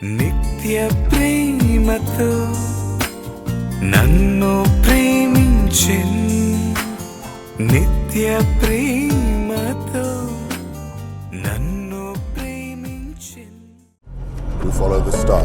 నిత్య ప్రేమతో నన్ను ప్రేమించిన్ నిత్య ప్రేమతో నన్ను ప్రేమించిన్ We follow the star.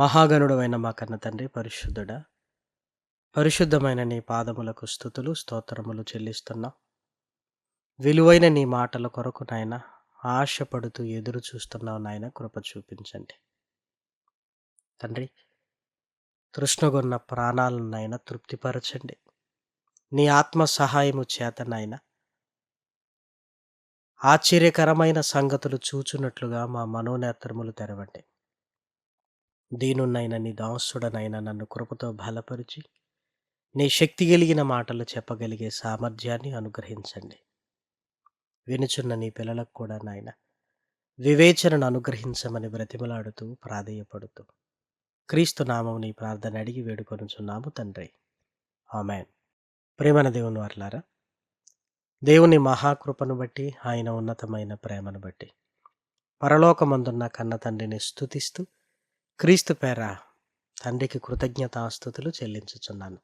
మహాగణుడమైన మా కన్న తండ్రి పరిశుద్ధుడా పరిశుద్ధమైన నీ పాదములకు స్థుతులు స్తోత్రములు చెల్లిస్తున్నాం. విలువైన నీ మాటల కొరకు నాయన ఆశపడుతూ ఎదురు చూస్తున్నావు నాయన కృప చూపించండి. తండ్రి తృష్ణగొన్న ప్రాణాలను తృప్తిపరచండి. నీ ఆత్మ సహాయము చేతనైనా ఆశ్చర్యకరమైన సంగతులు చూచున్నట్లుగా మా మనోనేత్రములు తెరవండి. దీనున్నైన నీ దాసుడనైన నన్ను కృపతో బలపరిచి నీ శక్తి కలిగిన మాటలు చెప్పగలిగే సామర్థ్యాన్ని అనుగ్రహించండి. వినుచున్న నీ పిల్లలకు కూడా నాయన వివేచనను అనుగ్రహించమని బ్రతిమలాడుతూ ప్రాధేయపడుతూ క్రీస్తు నామం నీ ప్రార్థన అడిగి వేడుకొనుచున్నాము తండ్రి. ఆమెన్. ప్రేమన దేవుని వర్లారా దేవుని మహాకృపను బట్టి ఆయన ఉన్నతమైన ప్రేమను బట్టి పరలోకమందున్న కన్న తండ్రిని స్తుతిస్తూ క్రీస్తు పేర తండ్రికి కృతజ్ఞతాస్థుతులు చెల్లించుచున్నాను.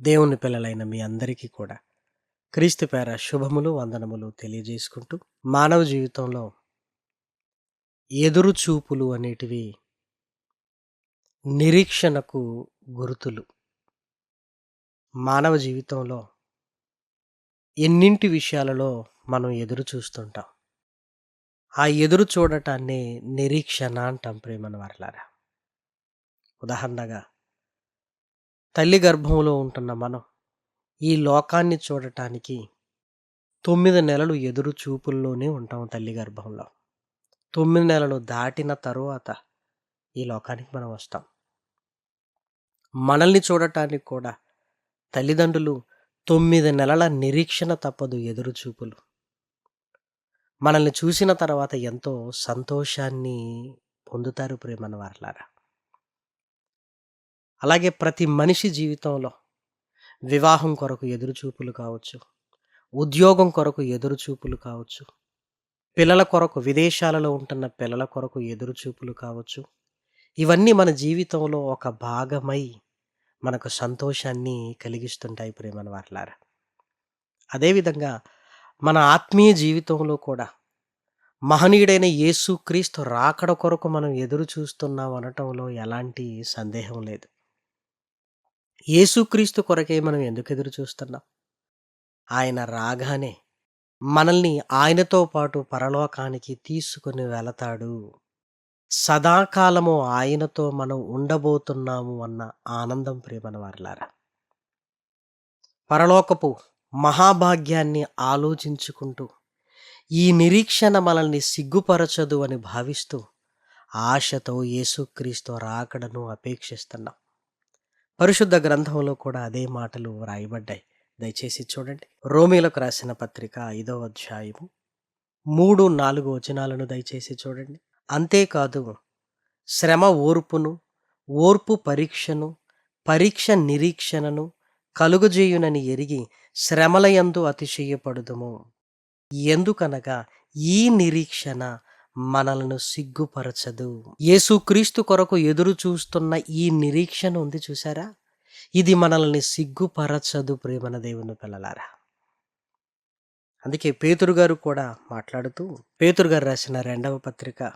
దేవుని పిల్లలైన మీ అందరికీ కూడా క్రీస్తు పేర శుభములు వందనములు తెలియజేసుకుంటూ మానవ జీవితంలో ఎదురు చూపులు అనేటివి నిరీక్షణకు గుర్తులు. మానవ జీవితంలో ఎన్నింటి విషయాలలో మనం ఎదురు చూస్తుంటాం? ఆ ఎదురు చూడటాన్ని నిరీక్షణ అంటాం ప్రేమను వర్లారా. ఉదాహరణగా తల్లి గర్భంలో ఉంటున్న మనం ఈ లోకాన్ని చూడటానికి తొమ్మిది నెలలు ఎదురు చూపుల్లోనే ఉంటాం తల్లి గర్భంలో. తొమ్మిది నెలలు దాటిన తరువాత ఈ లోకానికి మనం వస్తాం. మనల్ని చూడటానికి కూడా తల్లిదండ్రులు తొమ్మిది నెలల నిరీక్షణ తప్పదు ఎదురు చూపులు. మనల్ని చూసిన తర్వాత ఎంతో సంతోషాన్ని పొందుతారు ప్రేమను వారలారా? అలాగే ప్రతి మనిషి జీవితంలో వివాహం కొరకు ఎదురుచూపులు కావచ్చు ఉద్యోగం కొరకు ఎదురుచూపులు కావచ్చు పిల్లల కొరకు విదేశాలలో ఉంటున్న పిల్లల కొరకు ఎదురుచూపులు కావచ్చు ఇవన్నీ మన జీవితంలో ఒక భాగమై మనకు సంతోషాన్ని కలిగిస్తుంటాయి ప్రేమను వారలారా? అదేవిధంగా మన ఆత్మీయ జీవితంలో కూడా మహనీయుడైన యేసుక్రీస్తు రాకడ కొరకు మనం ఎదురు చూస్తున్నాం అనటంలో ఎలాంటి సందేహం లేదు. యేసుక్రీస్తు కొరకే మనం ఎందుకు ఎదురు చూస్తున్నాం? ఆయన రాగానే మనల్ని ఆయనతో పాటు పరలోకానికి తీసుకుని వెళతాడు. సదాకాలము ఆయనతో మనం ఉండబోతున్నాము అన్న ఆనందం ప్రేమన వారిలారా పరలోకపు మహాభాగ్యాన్ని ఆలోచించుకుంటూ ఈ నిరీక్షణ మనల్ని సిగ్గుపరచదు అని భావిస్తూ ఆశతో యేసుక్రీస్తు రాకడను అపేక్షిస్తున్నాం. పరిశుద్ధ గ్రంథంలో కూడా అదే మాటలు వ్రాయబడ్డాయి. దయచేసి చూడండి. రోమిలకు రాసిన పత్రిక ఐదో అధ్యాయము మూడు నాలుగు వచనాలను దయచేసి చూడండి. అంతేకాదు శ్రమ ఓర్పును ఓర్పు పరీక్షను పరీక్ష నిరీక్షణను కలుగజేయునని ఎరిగి శ్రమలయందు అతిశయపడుదుము. ఎందుకనగా ఈ నిరీక్షణ మనలను సిగ్గుపరచదు. యేసుక్రీస్తు కొరకు ఎదురు చూస్తున్న ఈ నిరీక్షణ ఉంది చూసారా ఇది మనల్ని సిగ్గుపరచదు ప్రేమన దేవుని పిల్లలారా. అందుకే పేతురు గారు కూడా మాట్లాడుతూ పేతురు గారు రాసిన రెండవ పత్రిక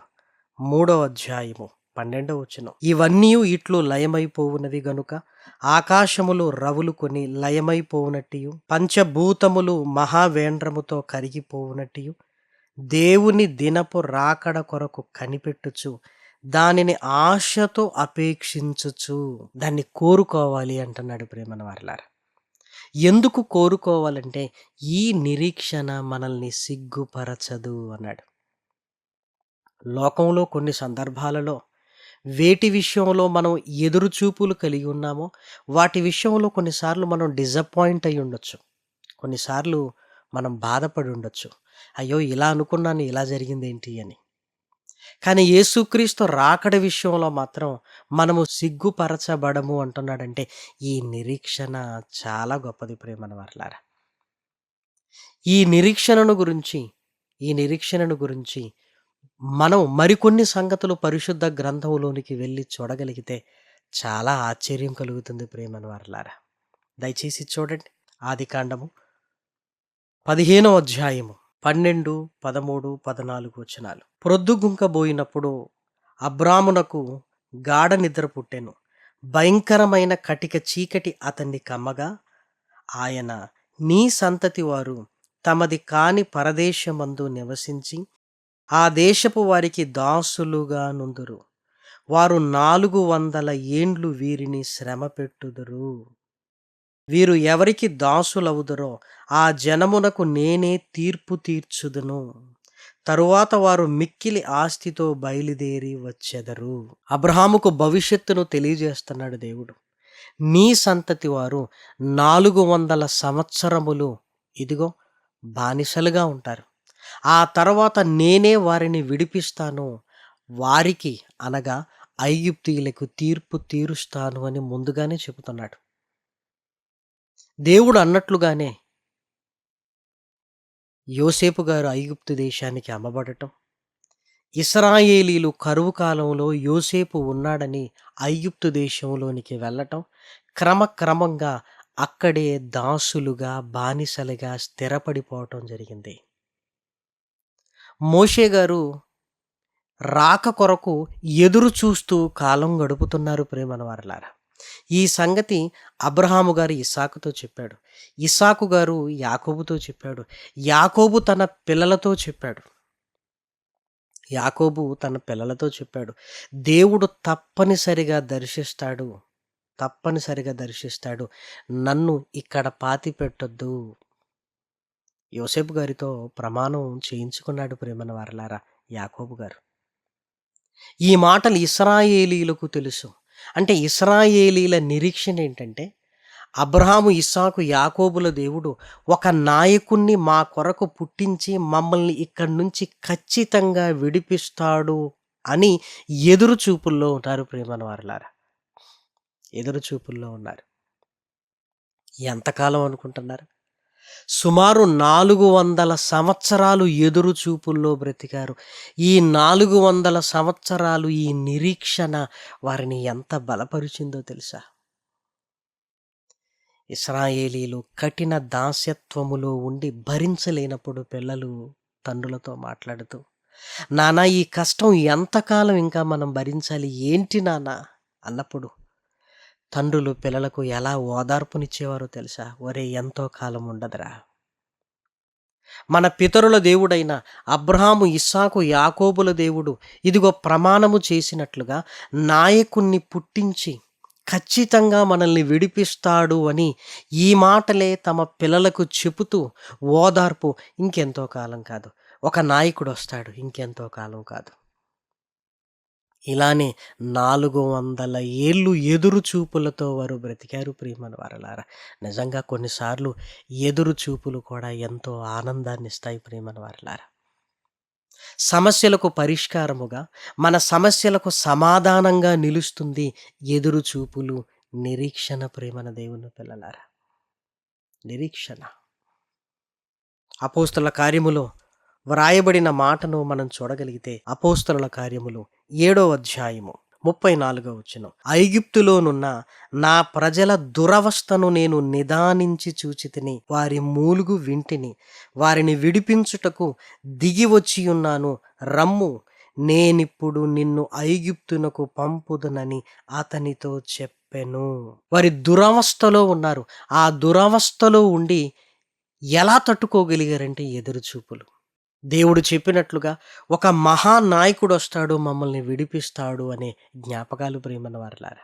మూడవ అధ్యాయము పన్నెండవ వచనం. ఇవన్నీ ఇట్లు లయమైపోవున్నవి గనుక ఆకాశములు రవులు కొని లయమైపోవునట్టియు పంచభూతములు మహావేంద్రముతో కరిగిపోవునట్టియు దేవుని దినపు రాకడ కొరకు కనిపెట్టుచు దానిని ఆశతో అపేక్షించుచు. దాన్ని కోరుకోవాలి అంటున్నాడు ప్రేమన వారిలారా. ఎందుకు కోరుకోవాలంటే ఈ నిరీక్షణ మనల్ని సిగ్గుపరచదు అన్నాడు. లోకంలో కొన్ని సందర్భాలలో వేటి విషయంలో మనం ఎదురు చూపులు కలిగి ఉన్నామో వాటి విషయంలో కొన్నిసార్లు మనం డిసప్పాయింట్ అయి ఉండొచ్చు. కొన్నిసార్లు మనం బాధపడి ఉండొచ్చు. అయ్యో ఇలా అనుకున్నాను ఇలా జరిగింది ఏంటి అని. కానీ యేసుక్రీస్తు రాకడ విషయంలో మాత్రం మనము సిగ్గుపరచబడము అంటున్నాడంటే ఈ నిరీక్షణ చాలా గొప్పది ప్రేమన వర్లారా. ఈ నిరీక్షణను గురించి ఈ నిరీక్షణను గురించి మనం మరికొన్ని సంగతులు పరిశుద్ధ గ్రంథంలోనికి వెళ్ళి చూడగలిగితే చాలా ఆశ్చర్యం కలుగుతుంది ప్రేమని వర్లారా దయచేసి చూడండి. ఆది కాండము పదిహేనో అధ్యాయము పన్నెండు పదమూడు పద్నాలుగు వచనాలు. ప్రొద్దుగుంకబోయినప్పుడు అబ్రామునకు గాఢ నిద్ర పుట్టెను. భయంకరమైన కటిక చీకటి అతన్ని కమ్మగా ఆయన నీ సంతతి వారు తమది కాని పరదేశమందు నివసించి ఆ దేశపు వారికి దాసులుగా నుందురు. వారు నాలుగు వందల ఏండ్లు వీరిని శ్రమ పెట్టుదురు. వీరు ఎవరికి దాసులవుదురో ఆ జనమునకు నేనే తీర్పు తీర్చుదును. తరువాత వారు మిక్కిలి ఆస్తితో బయలుదేరి వచ్చెదరు. అబ్రహాముకు భవిష్యత్తును తెలియజేస్తున్నాడు దేవుడు. నీ సంతతి వారు నాలుగు వందల సంవత్సరములు ఇదిగో బానిసలుగా ఉంటారు. ఆ తర్వాత నేనే వారిని విడిపిస్తాను. వారికి అనగా ఐగుప్తీయులకు తీర్పు తీరుస్తాను అని ముందుగానే చెబుతున్నాడు. దేవుడు అన్నట్లుగానే యోసేపు గారు ఐగుప్తు దేశానికి అమ్మబడటం ఇస్రాయేలీలు కరువు కాలంలో యోసేపు ఉన్నాడని ఐగుప్తు దేశంలోనికి వెళ్ళటం క్రమక్రమంగా అక్కడే దాసులుగా బానిసలుగా స్థిరపడిపోవటం జరిగింది. మోషే గారు రాక కొరకు ఎదురు చూస్తూ కాలం గడుపుతున్నారు ప్రేమన వారలారా. ఈ సంగతి అబ్రహాము గారు ఇసాకుతో చెప్పాడు. ఇసాకు గారు యాకోబుతో చెప్పాడు. యాకోబు తన పిల్లలతో చెప్పాడు. యాకోబు తన పిల్లలతో చెప్పాడు. దేవుడు తప్పనిసరిగా దర్శిస్తాడు. తప్పనిసరిగా దర్శిస్తాడు. నన్ను ఇక్కడ పాతి పెట్టొద్దు యోసేపు గారితో ప్రమాణం చేయించుకున్నాడు ప్రేమన వారలారా యాకోబు గారు. ఈ మాటలు ఇస్రాయేలీలకు తెలుసు. అంటే ఇస్రాయేలీల నిరీక్షణ ఏంటంటే అబ్రహాము ఇస్సాకు యాకోబుల దేవుడు ఒక నాయకుణ్ణి మా కొరకు పుట్టించి మమ్మల్ని ఇక్కడి నుంచి ఖచ్చితంగా విడిపిస్తాడు అని ఎదురు చూపుల్లో ఉన్నారు ప్రేమన వారులారా. ఎదురు చూపుల్లో ఉన్నారు. ఎంతకాలం అనుకుంటున్నారు? సుమారు నాలుగు వందల సంవత్సరాలు ఎదురు చూపుల్లో బ్రతికారు. ఈ నాలుగు వందల సంవత్సరాలు ఈ నిరీక్షణ వారిని ఎంత బలపరిచిందో తెలుసా? ఇస్రాయేలీలు కఠిన దాస్యత్వములో ఉండి భరించలేనప్పుడు పిల్లలు తండ్రులతో మాట్లాడుతూ నానా ఈ కష్టం ఎంతకాలం ఇంకా మనం భరించాలి? ఏంటి నానా? అన్నప్పుడు తండ్రులు పిల్లలకు ఎలా ఓదార్పునిచ్చేవారో తెలుసా? ఒరే ఎంతో కాలం ఉండదురా. మన పితరుల దేవుడైన అబ్రహాము ఇస్సాకు యాకోబుల దేవుడు ఇదిగో ప్రమాణము చేసినట్లుగా నాయకుణ్ణి పుట్టించి ఖచ్చితంగా మనల్ని విడిపిస్తాడు అని ఈ మాటలే తమ పిల్లలకు చెబుతూ ఓదార్పు ఇంకెంతో కాలం కాదు. ఒక నాయకుడు వస్తాడు ఇంకెంతో కాలం కాదు. ఇలానే నాలుగు వందల ఏళ్ళు ఎదురు చూపులతో వారు బ్రతికారు ప్రియమని వారలారా. నిజంగా కొన్నిసార్లు ఎదురు చూపులు కూడా ఎంతో ఆనందాన్ని ఇస్తాయి ప్రియమని వారలారా. సమస్యలకు పరిష్కారముగా మన సమస్యలకు సమాధానంగా నిలుస్తుంది ఎదురు చూపులు నిరీక్షణ ప్రేమన దేవుని పిల్లలారా. నిరీక్షణ. అపోస్తుల కార్యములో వ్రాయబడిన మాటను మనం చూడగలిగితే అపోస్తుల కార్యములు ఏడో అధ్యాయము ముప్పై నాలుగో వచ్చిన ఐగిప్తులోనున్న నా ప్రజల దురవస్థను నేను నిదానించి చూచితిని వారి మూలుగు వింటిని. వారిని విడిపించుటకు దిగి వచ్చి ఉన్నాను. రమ్ము నేనిప్పుడు నిన్ను ఐగిప్తునకు పంపుదనని అతనితో చెప్పెను. వారి దురవస్థలో ఉన్నారు. ఆ దురవస్థలో ఉండి ఎలా తట్టుకోగలిగారంటే ఎదురుచూపులు. దేవుడు చెప్పినట్లుగా ఒక మహానాయకుడు వస్తాడు మమ్మల్ని విడిపిస్తాడు అనే జ్ఞాపకాలు ప్రేమన వారిలారా?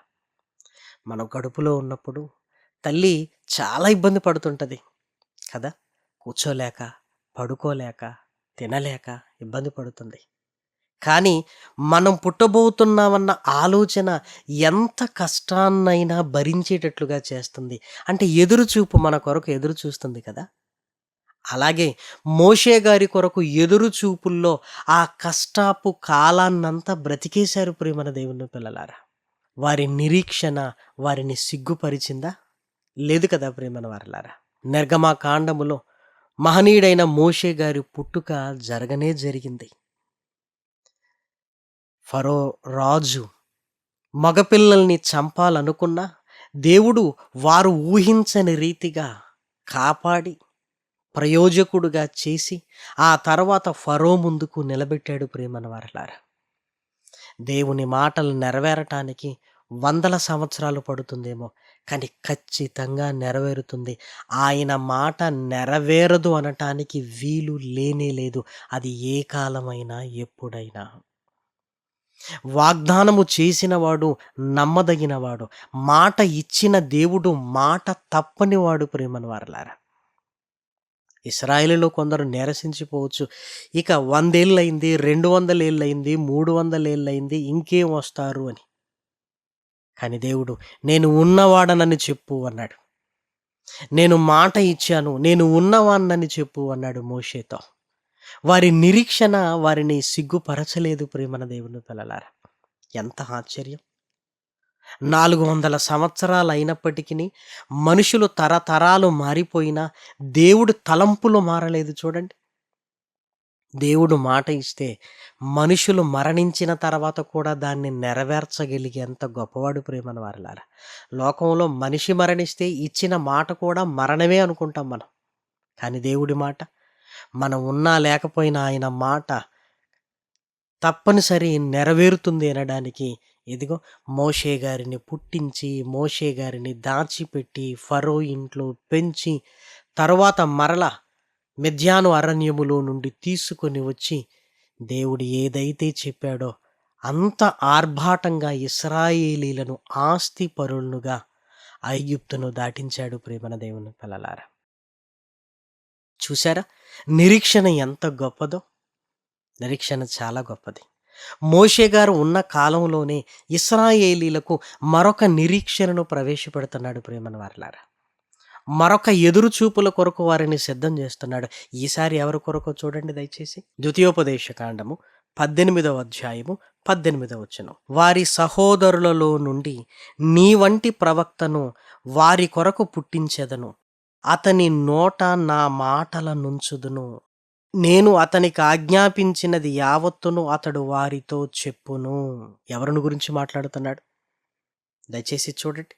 మనం కడుపులో ఉన్నప్పుడు తల్లి చాలా ఇబ్బంది పడుతుంటుంది కదా? కూర్చోలేక పడుకోలేక తినలేక ఇబ్బంది పడుతుంది. కానీ మనం పుట్టబోతున్నామన్న ఆలోచన ఎంత కష్టాన్నైనా భరించేటట్లుగా చేస్తుంది. అంటే ఎదురుచూపు మన కొరకు ఎదురు చూస్తుంది కదా? అలాగే మోషే గారి కొరకు ఎదురు చూపుల్లో ఆ కష్టాపు కాలాన్నంతా బ్రతికేశారు ప్రేమన దేవుని పిల్లలారా? వారి నిరీక్షణ వారిని సిగ్గుపరిచిందా? లేదు కదా ప్రేమన వారలారా? నిర్గమా కాండములో మహనీయుడైన మోషే గారి పుట్టుక జరగనే జరిగింది. ఫరో రాజు మగపిల్లల్ని చంపాలనుకున్నా దేవుడు వారు ఊహించని రీతిగా కాపాడి ప్రయోజకుడుగా చేసి ఆ తర్వాత ఫరో ముందుకు నిలబెట్టాడు ప్రేమనవారలారా దేవుని మాటలు నెరవేరటానికి వందల సంవత్సరాలు పడుతుందేమో కానీ ఖచ్చితంగా నెరవేరుతుంది. ఆయన మాట నెరవేరదు అనటానికి వీలు లేనే లేదు. అది ఏ కాలమైనా ఎప్పుడైనా. వాగ్దానము చేసినవాడు నమ్మదగినవాడు. మాట ఇచ్చిన దేవుడు మాట తప్పనివాడు ప్రేమను వారలారా ఇస్రాయేలులో కొందరు నిరసించిపోవచ్చు. ఇక వందేళ్ళయింది రెండు వందలేళ్ళయింది మూడు వందలేళ్ళయింది ఇంకేం వస్తారు అని. కానీ దేవుడు నేను ఉన్నవాడనని చెప్పు అన్నాడు. నేను మాట ఇచ్చాను నేను ఉన్నవాన్నని చెప్పు అన్నాడు మోషేతో. వారి నిరీక్షణ వారిని సిగ్గుపరచలేదు ప్రేమన దేవుని పిల్లలారా. ఎంత ఆశ్చర్యం. నాలుగు వందల సంవత్సరాలు అయినప్పటికీ మనుషులు తరతరాలు మారిపోయినా దేవుడు తలంపులు మారలేదు చూడండి. దేవుడు మాట ఇస్తే మనుషులు మరణించిన తర్వాత కూడా దాన్ని నెరవేర్చగలిగేంత గొప్పవాడు ప్రేమన వారిలారా. లోకంలో మనిషి మరణిస్తే ఇచ్చిన మాట కూడా మరణమే అనుకుంటాం మనం. కానీ దేవుడి మాట మనం ఉన్నా లేకపోయినా ఆయన మాట తప్పనిసరి నెరవేరుతుంది అనడానికి ఇదిగో మోషే గారిని పుట్టించి మోషే గారిని దాచిపెట్టి ఫరో ఇంట్లో పెంచి తర్వాత మరల మెధ్యాను అరణ్యములో నుండి తీసుకొని వచ్చి దేవుడు ఏదైతే చెప్పాడో అంత ఆర్భాటంగా ఇస్రాయేలీలను ఆస్తి పరులనుగా ఐగుప్తును దాటించాడు ప్రేమన దేవుని పిల్లలారా. చూసారా నిరీక్షణ ఎంత గొప్పదో? నిరీక్షణ చాలా గొప్పది. మోషే గారు ఉన్న కాలంలోనే ఇస్రాయేలీలకు మరొక నిరీక్షణను ప్రవేశపెడుతున్నాడు ప్రేమన వారిలారా. మరొక ఎదురు చూపుల కొరకు వారిని సిద్ధం చేస్తున్నాడు. ఈసారి ఎవరి కొరకు చూడండి దయచేసి? ద్వితీయోపదేశ కాండము పద్దెనిమిదవ అధ్యాయము పద్దెనిమిదవ వచనం. వారి సహోదరులలో నుండి నీ వంటి ప్రవక్తను వారి కొరకు పుట్టించెదను. అతని నోట నా మాటల నుంచుదును. నేను అతనికి ఆజ్ఞాపించినది యావత్తును అతడు వారితో చెప్పును. ఎవరిని గురించి మాట్లాడుతున్నాడు? దయచేసి చూడండి.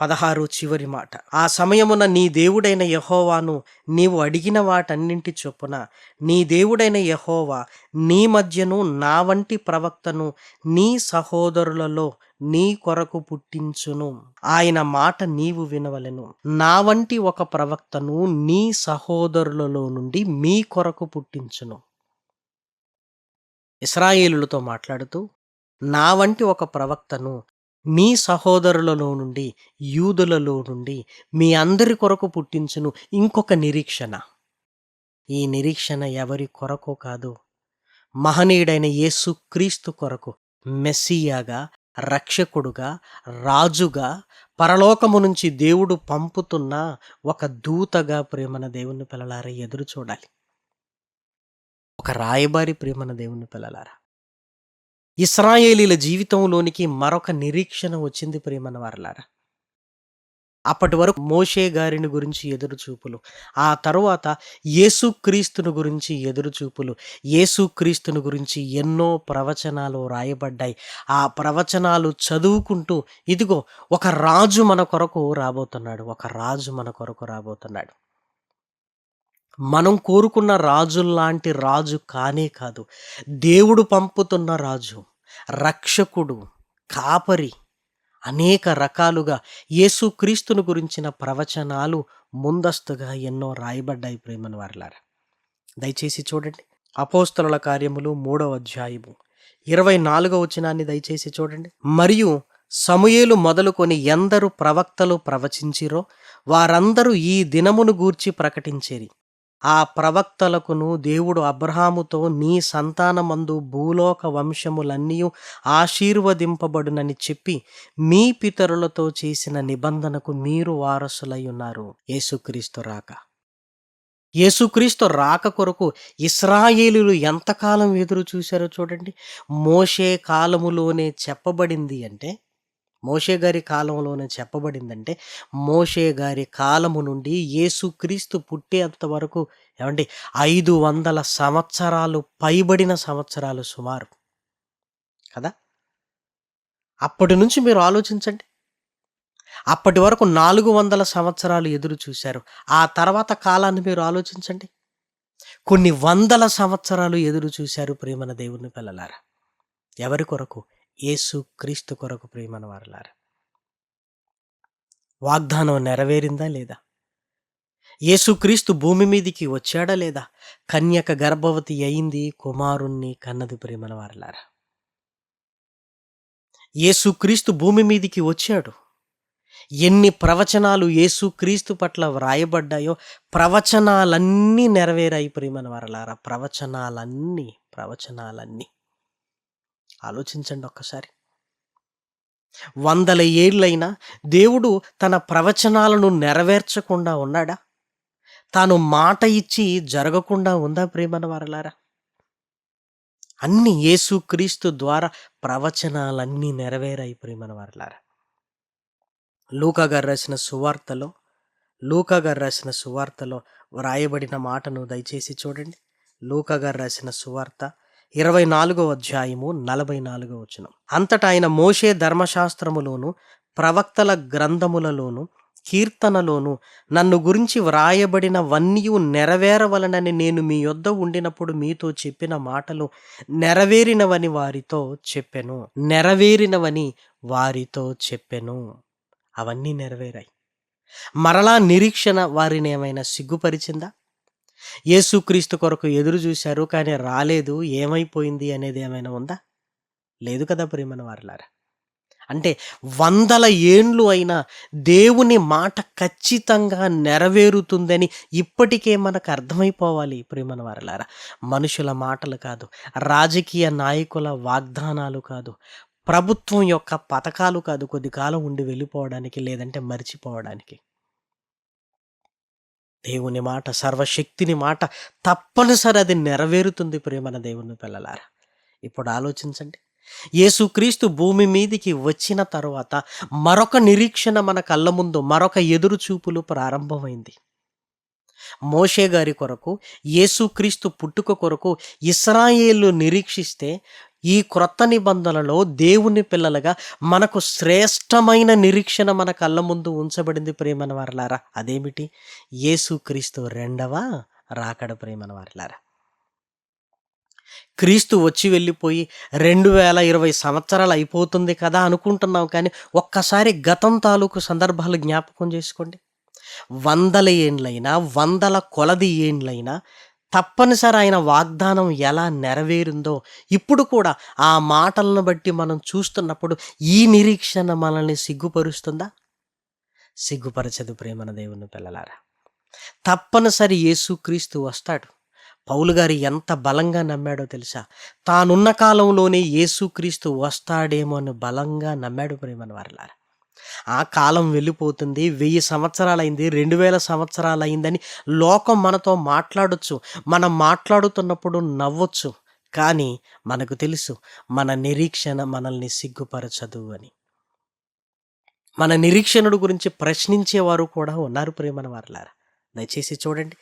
పదహారు చివరి మాట. ఆ సమయమున నీ దేవుడైన యహోవాను నీవు అడిగిన వాటన్నింటి చొప్పున నీ దేవుడైన యహోవా నీ మధ్యను నా వంటి ప్రవక్తను నీ సహోదరులలో నీ కొరకు పుట్టించును. ఆయన మాట నీవు వినవలెను. నా వంటి ఒక ప్రవక్తను నీ సహోదరులలో నుండి మీ కొరకు పుట్టించును. ఇస్రాయేలులతో మాట్లాడుతూ నా వంటి ఒక ప్రవక్తను మీ సహోదరులలో నుండి యూదులలో నుండి మీ అందరి కొరకు పుట్టించును ఇంకొక నిరీక్షణ. ఈ నిరీక్షణ ఎవరి కొరకో కాదు మహనీయుడైన యేసు క్రీస్తు కొరకు మెస్సియాగా రక్షకుడుగా రాజుగా పరలోకము నుంచి దేవుడు పంపుతున్న ఒక దూతగా ప్రేమన దేవుని పిల్లలారా ఎదురు చూడాలి. ఒక రాయబారి ప్రేమన దేవుని పిల్లలారా ఇస్రాయేలీల జీవితంలోనికి మరొక నిరీక్షణ వచ్చింది ప్రేమన వారలారా. అప్పటి వరకు మోషే గారిని గురించి ఎదురుచూపులు ఆ తరువాత యేసుక్రీస్తుని గురించి ఎదురుచూపులు యేసుక్రీస్తుని గురించి ఎన్నో ప్రవచనాలు రాయబడ్డాయి. ఆ ప్రవచనాలు చదువుకుంటూ ఇదిగో ఒక రాజు మన కొరకు రాబోతున్నాడు ఒక రాజు మన కొరకు రాబోతున్నాడు. మనం కోరుకున్న రాజుల్లాంటి రాజు కానే కాదు. దేవుడు పంపుతున్న రాజు రక్షకుడు కాపరి అనేక రకాలుగా యేసుక్రీస్తును గురించిన ప్రవచనాలు ముందస్తుగా ఎన్నో రాయబడ్డాయి ప్రేమను వారిలారా. దయచేసి చూడండి. అపోస్తల కార్యములు మూడవ అధ్యాయము. ఇరవై నాలుగవ వచనాన్ని దయచేసి చూడండి. మరియు సమూయేలు మొదలుకొని ఎందరు ప్రవక్తలు ప్రవచించిరో వారందరూ ఈ దినమును గూర్చి ప్రకటించేరి. ఆ ప్రవక్తలకును దేవుడు అబ్రహాముతో నీ సంతానమందు భూలోక వంశములన్నీ ఆశీర్వదింపబడునని చెప్పి మీ పితరులతో చేసిన నిబంధనకు మీరు వారసులై ఉన్నారు. యేసుక్రీస్తు రాక. యేసుక్రీస్తు రాక కొరకు ఇస్రాయేలీలు ఎంతకాలం ఎదురు చూశారో చూడండి. మోషే కాలములోనే చెప్పబడింది అంటే మోషే గారి కాలంలోనే చెప్పబడిందంటే మోషే గారి కాలము నుండి యేసుక్రీస్తు పుట్టేంత వరకు ఏమండి ఐదు వందల సంవత్సరాలు పైబడిన సంవత్సరాలు సుమారు. కదా? అప్పటి నుంచి మీరు ఆలోచించండి. అప్పటి వరకు నాలుగు వందల సంవత్సరాలు ఎదురు చూశారు. ఆ తర్వాత కాలాన్ని మీరు ఆలోచించండి. కొన్ని వందల సంవత్సరాలు ఎదురు చూశారు ప్రేమన దేవుని పిల్లలారా. ఎవరి కొరకు? యేసు క్రీస్తు కొరకు ప్రేమన వారలారా వాగ్దానం నెరవేరిందా లేదా? యేసుక్రీస్తు భూమి మీదికి వచ్చాడా లేదా? కన్యక గర్భవతి అయింది కుమారుణ్ణి కన్నది ప్రేమల వారలారా. యేసుక్రీస్తు భూమి మీదికి వచ్చాడు. ఎన్ని ప్రవచనాలు యేసుక్రీస్తు పట్ల వ్రాయబడ్డాయో ప్రవచనాలన్నీ నెరవేరాయి ప్రేమల వారలారా. ప్రవచనాలన్నీ ప్రవచనాలన్నీ. ఆలోచించండి ఒక్కసారి. వందల ఏళ్ళైనా దేవుడు తన ప్రవచనాలను నెరవేర్చకుండా ఉన్నాడా? తాను మాట ఇచ్చి జరగకుండా ఉందా ప్రేమన వారలారా? అన్ని యేసుక్రీస్తు ద్వారా ప్రవచనాలన్నీ నెరవేరాయి ప్రేమన వారలారా? లూకా గారు రాసిన సువార్తలో లూకా గారు రాసిన సువార్తలో వ్రాయబడిన మాటను దయచేసి చూడండి. లూకా గారు రాసిన సువార్త ఇరవై నాలుగో అధ్యాయము నలభై నాలుగో వచనం. అంతటా ఆయన మోషే ధర్మశాస్త్రములోను ప్రవక్తల గ్రంథములలోను కీర్తనలోను నన్ను గురించి వ్రాయబడిన వన్యు నెరవేరవలనని నేను మీ యొద్ద ఉండినప్పుడు మీతో చెప్పిన మాటలు నెరవేరినవని వారితో చెప్పెను. నెరవేరినవని వారితో చెప్పెను. అవన్నీ నెరవేరాయి. మరలా నిరీక్షణ వారిని ఏమైనా సిగ్గుపరిచిందా? యేసుక్రీస్తు కొరకు ఎదురు చూశారు కానీ రాలేదు. ఏమైపోయింది అనేది ఏమైనా ఉందా? లేదు కదా ప్రేమన వారిలారా? అంటే వందల ఏండ్లు అయినా దేవుని మాట ఖచ్చితంగా నెరవేరుతుందని ఇప్పటికే మనకు అర్థమైపోవాలి ప్రేమన వారలారా. మనుషుల మాటలు కాదు రాజకీయ నాయకుల వాగ్దానాలు కాదు ప్రభుత్వం యొక్క పథకాలు కాదు కొద్ది కాలం ఉండి వెళ్ళిపోవడానికి లేదంటే మర్చిపోవడానికి. దేవుని మాట సర్వశక్తిని మాట తప్పనిసరి అది నెరవేరుతుంది ప్రేమన దేవుని పిల్లలారా. ఇప్పుడు ఆలోచించండి. యేసుక్రీస్తు భూమి మీదికి వచ్చిన తర్వాత మరొక నిరీక్షణ మన కళ్ళ ముందు మరొక ఎదురు చూపులు ప్రారంభమైంది. మోషే గారి కొరకు యేసుక్రీస్తు పుట్టుక కొరకు ఇస్రాయేలు నిరీక్షిస్తే ఈ క్రొత్త నిబంధనలో దేవుని పిల్లలుగా మనకు శ్రేష్టమైన నిరీక్షణ మన కళ్ళ ముందు ఉంచబడింది ప్రేమన వారలారా? అదేమిటి? యేసుక్రీస్తు రెండవ రాకడ ప్రేమన వారలారా? క్రీస్తు వచ్చి వెళ్ళిపోయి రెండు వేల ఇరవై సంవత్సరాలు అయిపోతుంది కదా అనుకుంటున్నాం కానీ ఒక్కసారి గతం తాలూకు సందర్భాలు జ్ఞాపకం చేసుకోండి. వందల ఏండ్లైనా వందల కొలది ఏండ్లైనా తప్పనిసరి ఆయన వాగ్దానం ఎలా నెరవేరిందో ఇప్పుడు కూడా ఆ మాటలను బట్టి మనం చూస్తున్నప్పుడు ఈ నిరీక్షణ మనల్ని సిగ్గుపరుస్తుందా? సిగ్గుపరచదు ప్రేమన దేవుని పిల్లలారా. తప్పనిసరి యేసుక్రీస్తు వస్తాడు. పౌలు గారు ఎంత బలంగా నమ్మాడో తెలుసా? తానున్న కాలంలోనే యేసుక్రీస్తు వస్తాడేమో అని బలంగా నమ్మాడు ప్రేమన వారిలారా. ఆ కాలం వెళ్ళిపోతుంది వెయ్యి సంవత్సరాలైంది రెండు వేల సంవత్సరాలైందని లోకం మనతో మాట్లాడొచ్చు. మనం మాట్లాడుతున్నప్పుడు నవ్వొచ్చు. కానీ మనకు తెలుసు మన నిరీక్షణ మనల్ని సిగ్గుపరచదు అని. మన నిరీక్షణుడు గురించి ప్రశ్నించేవారు కూడా ఉన్నారు ప్రేమన వారులారా. దయచేసి చూడండి.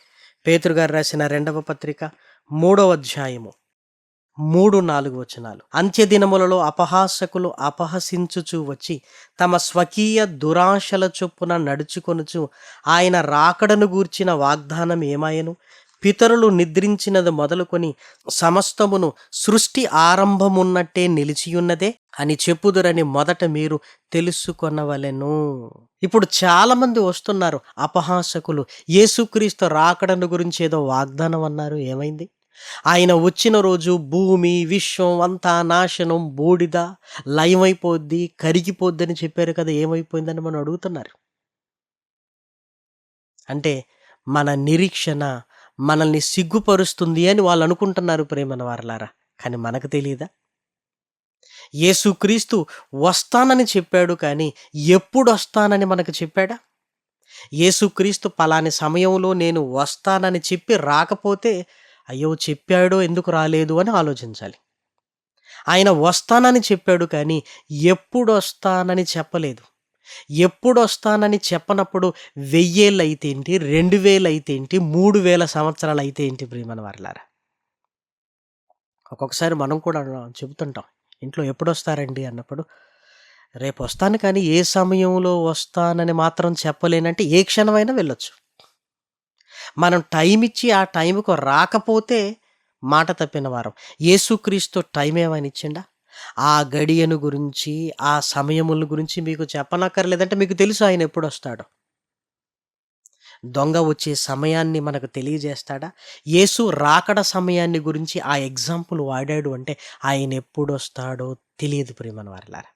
పేతురు గారు రాసిన రెండవ పత్రిక మూడవ అధ్యాయము. మూడు నాలుగు వచనాలు. అంత్య దినములలో అపహాసకులు అపహసించుచు వచ్చి తమ స్వకీయ దురాశల చొప్పున నడుచుకొనుచు ఆయన రాకడను గూర్చిన వాగ్దానం ఏమాయను? పితరులు నిద్రించినది మొదలుకొని సమస్తమును సృష్టి ఆరంభమున్నట్టే నిలిచియున్నదే అని చెప్పుదురని మొదట మీరు తెలుసుకొనవలెను. ఇప్పుడు చాలామంది వస్తున్నారు అపహాసకులు. యేసుక్రీస్తు రాకడను గురించి ఏదో వాగ్దానం అన్నారు ఏమైంది? ఆయన వచ్చిన రోజు భూమి విశ్వం అంతా నాశనం బూడిద లయమైపోద్ది కరిగిపోద్దని చెప్పారు కదా ఏమైపోయిందని మనం అడుగుతున్నారు. అంటే మన నిరీక్షణ మనల్ని సిగ్గుపరుస్తుంది అని వాళ్ళు అనుకుంటున్నారు ప్రేమన వారలారా. కానీ మనకు తెలియదా యేసుక్రీస్తు వస్తానని చెప్పాడు కానీ ఎప్పుడు వస్తానని మనకు చెప్పాడా? యేసుక్రీస్తు పలాని సమయంలో నేను వస్తానని చెప్పి రాకపోతే అయ్యో చెప్పాడో ఎందుకు రాలేదు అని ఆలోచించాలి. ఆయన వస్తానని చెప్పాడు కానీ ఎప్పుడు వస్తానని చెప్పలేదు. ఎప్పుడు వస్తానని చెప్పనప్పుడు వెయ్యేళ్ళు అయితే ఏంటి రెండు వేలు అయితే ఏంటి మూడు వేల సంవత్సరాలు అయితే ఏంటి ప్రియమన వారిలారా? ఒక్కొక్కసారి మనం కూడా చెబుతుంటాం ఇంట్లో ఎప్పుడు వస్తారండి అన్నప్పుడు రేపు వస్తాను కానీ ఏ సమయంలో వస్తానని మాత్రం చెప్పలేనంటే ఏ క్షణమైనా వెళ్ళొచ్చు. మనం టైం ఇచ్చి ఆ టైంకు రాకపోతే మాట తప్పిన వారం. యేసుక్రీస్తు టైం ఏమైనా ఇచ్చిండా? ఆ గడియను గురించి ఆ సమయముల గురించి మీకు చెప్పనక్కర్లేదంటే మీకు తెలుసు ఆయన ఎప్పుడు వస్తాడు. దొంగ వచ్చే సమయాన్ని మనకు తెలియజేస్తాడా? యేసు రాకడ సమయాన్ని గురించి ఆ ఎగ్జాంపుల్ వాడాడు అంటే ఆయన ఎప్పుడు వస్తాడో తెలియదు ప్రియమన వారిలారా.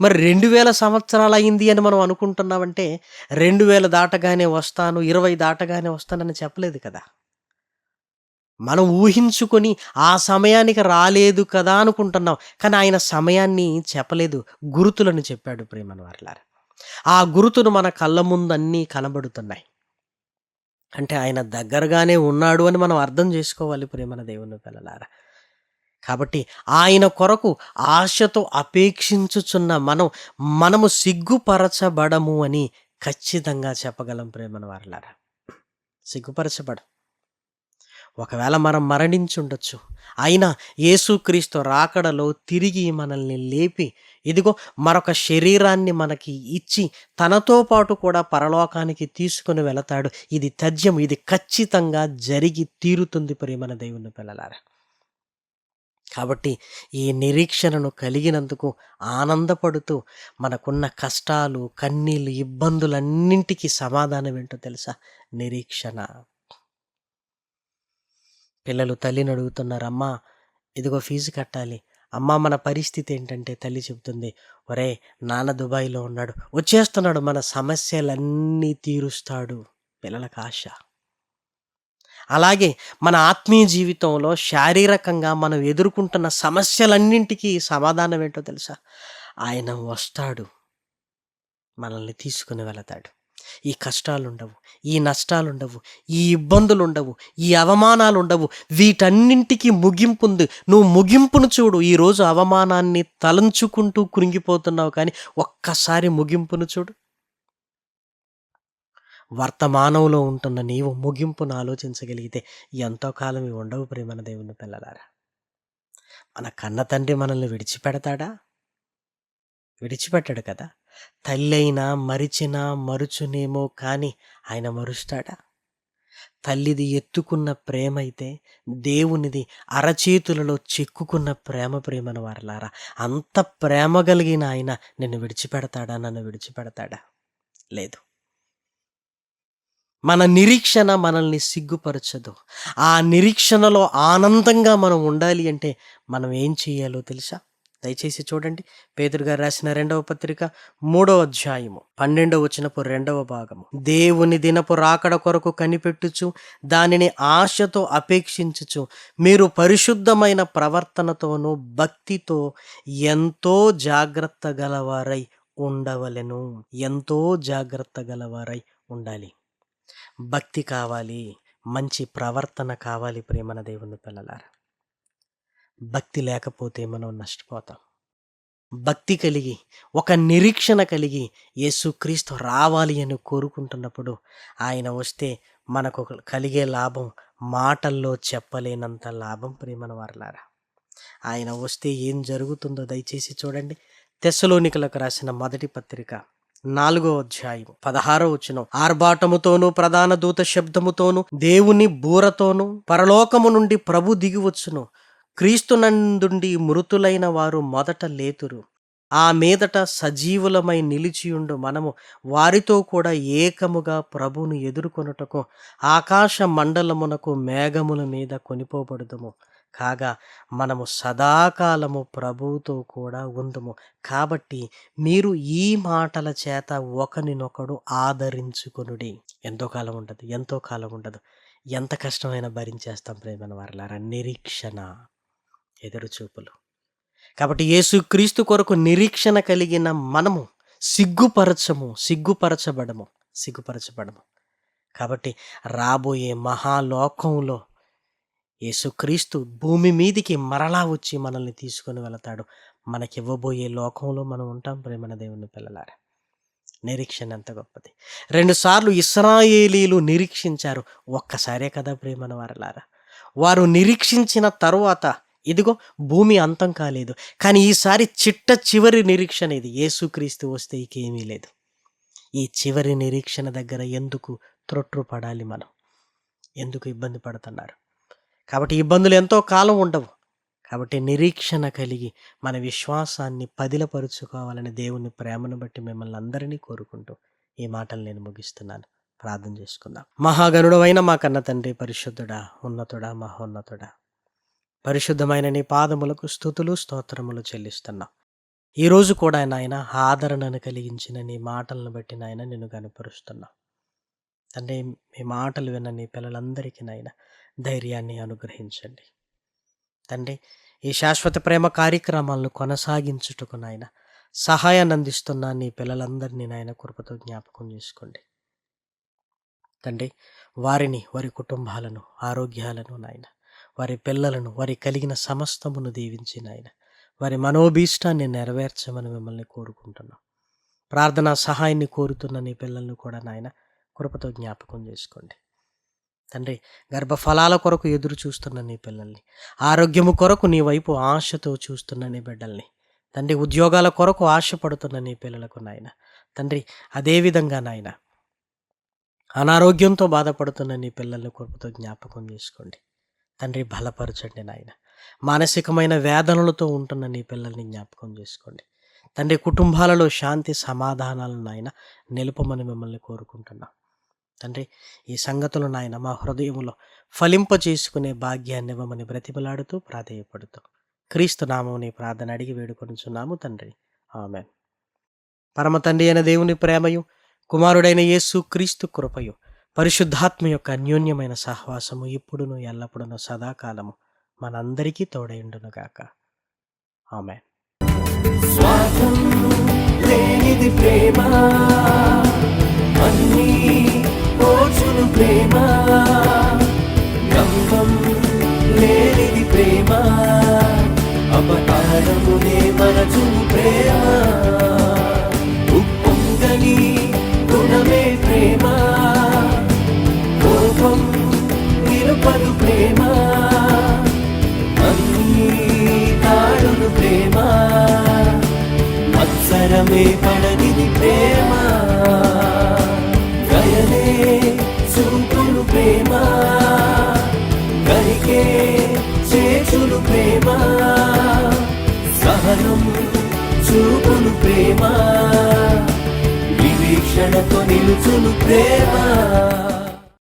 మరి రెండు వేల సంవత్సరాలు అయింది అని మనం అనుకుంటున్నామంటే రెండు వేల దాటగానే వస్తాను ఇరవై దాటగానే వస్తానని చెప్పలేదు కదా. మనం ఊహించుకొని ఆ సమయానికి రాలేదు కదా అనుకుంటున్నాం. కానీ ఆయన సమయాన్ని చెప్పలేదు గురుతులను చెప్పాడు ప్రేమను వారిలారా ఆ గురుతులు మన కళ్ళ ముందన్నీ కనబడుతున్నాయి. అంటే ఆయన దగ్గరగానే ఉన్నాడు అని మనం అర్థం చేసుకోవాలి ప్రేమన దేవుని పిల్లలారా. కాబట్టి ఆయన కొరకు ఆశతో అపేక్షించుచున్న మనం మనము సిగ్గుపరచబడము అని ఖచ్చితంగా చెప్పగలం ప్రేమన వారలారా. సిగ్గుపరచబడం. ఒకవేళ మనం మరణించుండొచ్చు అయినా యేసుక్రీస్తు రాకడలో తిరిగి మనల్ని లేపి ఇదిగో మరొక శరీరాన్ని మనకి ఇచ్చి తనతో పాటు కూడా పరలోకానికి తీసుకుని వెళతాడు. ఇది తథ్యం ఇది ఖచ్చితంగా జరిగి తీరుతుంది ప్రేమన దేవుని పిల్లలారా. కాబట్టి ఈ నిరీక్షణను కలిగినందుకు ఆనందపడుతూ మనకున్న కష్టాలు కన్నీళ్ళు ఇబ్బందులన్నింటికీ సమాధానం ఏంటో తెలుసా? నిరీక్షణ. పిల్లలు తల్లిని అడుగుతున్నారు అమ్మా ఇదిగో ఫీజు కట్టాలి. అమ్మ మన పరిస్థితి ఏంటంటే? తల్లి చెబుతుంది ఒరే నాన్న దుబాయ్లో ఉన్నాడు. వచ్చేస్తున్నాడు మన సమస్యలన్నీ తీరుస్తాడు. పిల్లలకు ఆశ. అలాగే మన ఆత్మీయ జీవితంలో శారీరకంగా మనం ఎదుర్కొంటున్న సమస్యలన్నింటికీ సమాధానం ఏంటో తెలుసా? ఆయన వస్తాడు మనల్ని తీసుకుని వెళతాడు. ఈ కష్టాలు ఉండవు ఈ నష్టాలు ఉండవు ఈ ఇబ్బందులు ఉండవు ఈ అవమానాలు ఉండవు వీటన్నింటికి ముగింపు ఉంది నువ్వు ముగింపును చూడు. ఈరోజు అవమానాన్ని తలంచుకుంటూ కృంగిపోతున్నావు కానీ ఒక్కసారి ముగింపును చూడు. వర్తమానంలో ఉంటున్న నీవు ముగింపును ఆలోచించగలిగితే ఎంతో కాలం ఇవి ఉండవు ప్రేమన దేవుని పిల్లలారా. మన కన్న తండ్రి మనల్ని విడిచిపెడతాడా? విడిచిపెట్టాడు కదా. తల్లి అయినా మరిచినా మరుచునేమో కానీ ఆయన మరుస్తాడా? తల్లిది ఎత్తుకున్న ప్రేమ అయితే దేవునిది అరచేతులలో చెక్కుకున్న ప్రేమ ప్రేమను వారలారా. అంత ప్రేమ కలిగిన ఆయన నిన్ను విడిచిపెడతాడా? నన్ను విడిచిపెడతాడా? లేదు. మన నిరీక్షణ మనల్ని సిగ్గుపరచదు. ఆ నిరీక్షణలో ఆనందంగా మనం ఉండాలి అంటే మనం ఏం చేయాలో తెలుసా? దయచేసి చూడండి. పేదరు గారు రాసిన రెండవ పత్రిక మూడవ అధ్యాయము పన్నెండవ వచ్చినపు రెండవ భాగము. దేవుని దినపు రాకడ కొరకు కనిపెట్టుచు దానిని ఆశతో అపేక్షించుచు మీరు పరిశుద్ధమైన ప్రవర్తనతోనూ భక్తితో ఎంతో జాగ్రత్త గలవారై ఉండవలెను. ఎంతో జాగ్రత్త గలవారై ఉండాలి. భక్తి కావాలి మంచి ప్రవర్తన కావాలి ప్రేమన దేవుని పిల్లలారా. భక్తి లేకపోతే మనం నష్టపోతాం. భక్తి కలిగి ఒక నిరీక్షణ కలిగి యేసుక్రీస్తు రావాలి అని కోరుకుంటున్నప్పుడు ఆయన వస్తే మనకు కలిగే లాభం మాటల్లో చెప్పలేనంత లాభం ప్రేమన వారలారా. ఆయన వస్తే ఏం జరుగుతుందో దయచేసి చూడండి. తెస్సలోనికలకు రాసిన మొదటి పత్రిక నాలుగో అధ్యాయం పదహారో వచ్చిన ఆర్భాటముతోనూ ప్రధాన దూత శబ్దముతోనూ దేవుని బూరతోనూ పరలోకము నుండి ప్రభు దిగివచ్చును క్రీస్తునందుండి మృతులైన వారు మొదట లేతురు. ఆ మీదట సజీవులమై నిలిచియుండు మనము. వారితో కూడా ఏకముగా ప్రభును ఎదుర్కొనుటకు ఆకాశ మండలమునకు మేఘముల మీద కొనిపోబడుదము. కాగా మనము సదాకాలము ప్రభువుతో కూడా ఉందము. కాబట్టి మీరు ఈ మాటల చేత ఒకరినొకడు ఆదరించుకొనుడి. ఎంతో కాలం ఉండదు ఎంతో కాలం ఉండదు. ఎంత కష్టమైనా భరించేస్తాం ప్రేమన వారలారా. నిరీక్షణ ఎదురు చూపులు కాబట్టి యేసుక్రీస్తు కొరకు నిరీక్షణ కలిగిన మనము సిగ్గుపరచము సిగ్గుపరచబడము సిగ్గుపరచబడము. కాబట్టి రాబోయే మహాలోకంలో యేసుక్రీస్తు భూమి మీదికి మరలా వచ్చి మనల్ని తీసుకొని వెళతాడు. మనకి ఇవ్వబోయే లోకంలో మనం ఉంటాం ప్రేమన దేవుని పిల్లలారా. నిరీక్షణ ఎంత గొప్పది. రెండుసార్లు ఇస్రాయేలీలు నిరీక్షించారు. ఒక్కసారే కదా ప్రేమన వారలారా. వారు నిరీక్షించిన తరువాత ఇదిగో భూమి అంతం కాలేదు. కానీ ఈసారి చిట్ట చివరి నిరీక్షణ ఇది. యేసుక్రీస్తు వస్తే ఇకేమీ లేదు. ఈ చివరి నిరీక్షణ దగ్గర ఎందుకు త్రొట్టుపడాలి మనం? ఎందుకు ఇబ్బంది పడుతున్నారు? కాబట్టి ఇబ్బందులు ఎంతో కాలం ఉండవు. కాబట్టి నిరీక్షణ కలిగి మన విశ్వాసాన్ని పదిలపరుచుకోవాలని దేవుని ప్రేమను బట్టి మిమ్మల్ని అందరినీ కోరుకుంటూ ఈ మాటలు నేను ముగిస్తున్నాను. ప్రార్థన చేసుకుందాం. మహాగణుడవైన మా కన్న తండ్రి పరిశుద్ధుడా ఉన్నతుడా మహోన్నతుడా పరిశుద్ధమైన నీ పాదములకు స్థుతులు స్తోత్రములు చెల్లిస్తున్నాం. ఈరోజు కూడా నాయన ఆదరణను కలిగించిన నీ మాటలను బట్టి నాయన నిన్ను కనపరుస్తున్నాం తండ్రి మీ మాటలు విన్న నీ పిల్లలందరికీ నాయన ధైర్యాన్ని అనుగ్రహించండి. తండ్రి ఈ శాశ్వత ప్రేమ కార్యక్రమాలను కొనసాగించుటకు నాయన సహాయాన్ని అందిస్తున్న నీ పిల్లలందరినీ నాయన కృపతో జ్ఞాపకం చేసుకోండి. తండ్రి వారిని వారి కుటుంబాలను ఆరోగ్యాలను నాయన వారి పిల్లలను వారి కలిగిన సమస్తమును దీవించి నాయన వారి మనోభీష్టాన్ని నెరవేర్చమని మిమ్మల్ని కోరుకుంటున్నాం. ప్రార్థనా సహాయాన్ని కోరుతున్న నీ పిల్లలను కూడా నాయన కృపతో జ్ఞాపకం చేసుకోండి. తండ్రి గర్భఫలాల కొరకు ఎదురు చూస్తున్న నీ పిల్లల్ని ఆరోగ్యము కొరకు నీ వైపు ఆశతో చూస్తున్న నీ బిడ్డల్ని తండ్రి ఉద్యోగాల కొరకు ఆశపడుతున్న నీ పిల్లలకు నాయన. తండ్రి అదేవిధంగా నాయన అనారోగ్యంతో బాధపడుతున్న నీ పిల్లల్ని కొరకుతో జ్ఞాపకం చేసుకోండి. తండ్రి బలపరచండి నాయన. మానసికమైన వేదనలతో ఉంటున్న నీ పిల్లల్ని జ్ఞాపకం చేసుకోండి. తండ్రి కుటుంబాలలో శాంతి సమాధానాలను నాయన నిలుపమని మిమ్మల్ని కోరుకుంటున్నాం. తండ్రి ఈ సంగతులు నాయన మా హృదయంలో ఫలింప చేసుకునే భాగ్యాన్ని ఇవ్వమని బ్రతిపలాడుతూ ప్రాధేయపడుతూ క్రీస్తు నామముని ప్రార్థన అడిగి వేడుకొనుచున్నాము తండ్రి. ఆమె పరమ తండ్రి అయిన దేవుని ప్రేమయు కుమారుడైన యేసు క్రీస్తు కృపయు పరిశుద్ధాత్మ యొక్క అన్యోన్యమైన సహవాసము ఇప్పుడును ఎల్లప్పుడును సదాకాలము మనందరికీ తోడైండునుగాక ఆమె స్వార్థం లేనిది ప్రేమ అన్నీ పోచును ప్రేమ. గంగం లేనిది ప్రేమ. అపకారమునే మనచును ప్రేమ. ఉప్పొంగని గుణమే ప్రేమ. కోపం నిరుపదు ప్రేమ. అన్నీ తాడును ప్రేమ. మత్సరమే పడనిది ప్రేమ. చూపులు ప్రేమ. కరికే చేచును ప్రేమ. సహనం చూపులు ప్రేమ. వివీక్షణతో నిలుచులు ప్రేమ.